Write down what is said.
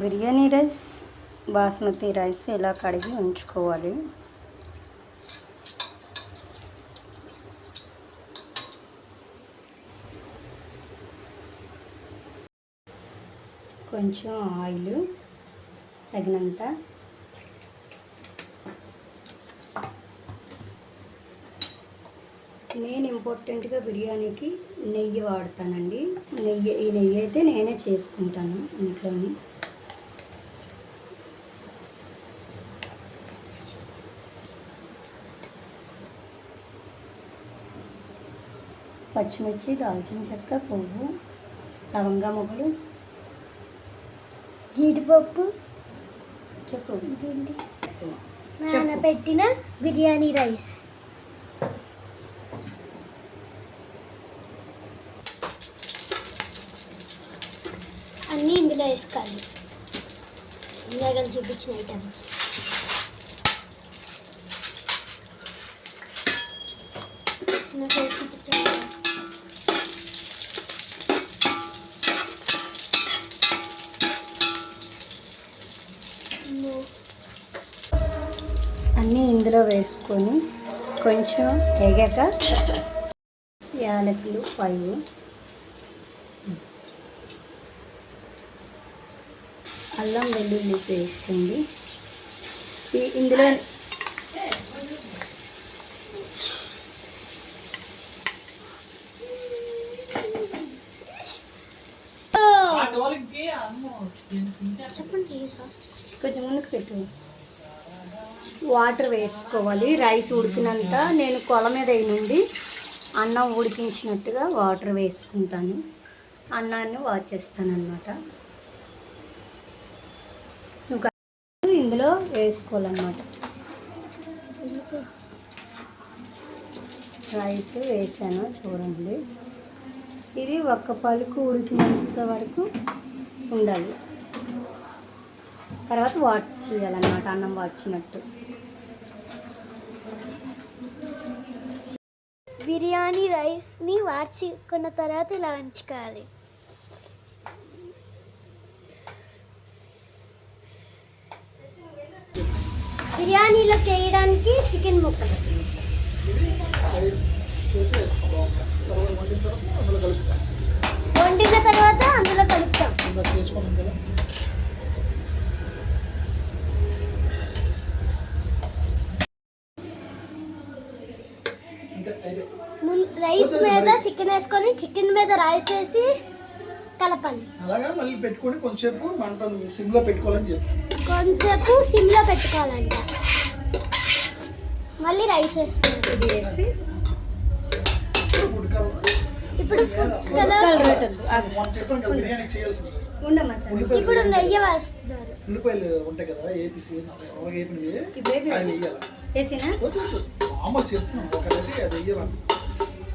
Biryani rice basmati rice ఇలా కడిగి ఉంచుకోవాలి? కొంచెం ఆయిల్ తగినంత. నేను ఇంపార్టెంట్గా బిర్యానీకి నెయ్యి వాడతానండి. నెయ్యి ఈ నెయ్యి అయితే నేనే చేసుకుంటాను ఇంట్లోని. పచ్చిమిర్చి దాల్చిన చెక్క పువ్వు లవంగా మొగ్గలు జీడిపప్పు. చెప్పు. ఇదేంటి. నానబెట్టిన బిర్యానీ రైస్. అన్నీ ఇందులో వేసుకోవాలి. ఇందాక చూపించిన ఐటమ్స్. నాకు వేసి చూపించాను. అన్నీ ఇందులో వేసుకొని కొంచెం ఎగాక యాలకులు ఫైవ్ అల్లం వెల్లుల్లి పేస్ట్ అండి. ఈ- ఇందులో చెప్పండి ఫస్ట్ కొంచెం ముందుకు పెట్టు. వాటర్ వేసుకోవాలి. రైస్ ఉడికినంత నేను కొల మీద నుండి అన్నం ఉడికించినట్టుగా వాటర్ వేసుకుంటాను. అన్నాన్ని వాచ్ చేస్తానమాట నువ్వు ఇందులో వేసుకోవాలన్నమాట. రైస్ వేసాను చూడండి. ఇది ఒక్క పలుకు ఉడికినంత వరకు ఉండాలి. తర్వాత వాట్ చేయాలన్నమాట అన్నం వాచినట్టు. బిర్యానీ రైస్ని వార్చుకున్న తర్వాత ఇలా ఉంచుకోవాలి బిర్యానీలోకి వేయడానికి చికెన్ ముక్కలు. వండిన తర్వాత అందులో కలుపుతాం ముందు రైస్ మీద చికెన్ వేసుకొని చికెన్ మీద రైస్ వేసి కలపాలి. అలాగా మళ్ళీ పెట్టుకొని కొంచెంసేపు మంట సిమ్లో పెట్టుకోవాలని చెప్పి. కొంచెంసేపు సిమ్లో పెట్టుకోవాలంట. మళ్ళీ రైస్ వేస్తుంది ఇది వేసి. ఫుడ్ కలర్ ఇప్పుడు ఫుడ్ కలర్ చేయాల్సింది. ఇప్పుడు నెయ్యి వేస్తున్నారు. ఉల్లిపాయలు ఉంటాయి కదా ఏపీసీ అలాగే వేయాలి? వేసినా? మామూలు చేస్తున్నాం. ఒకటి అది వేయాలి.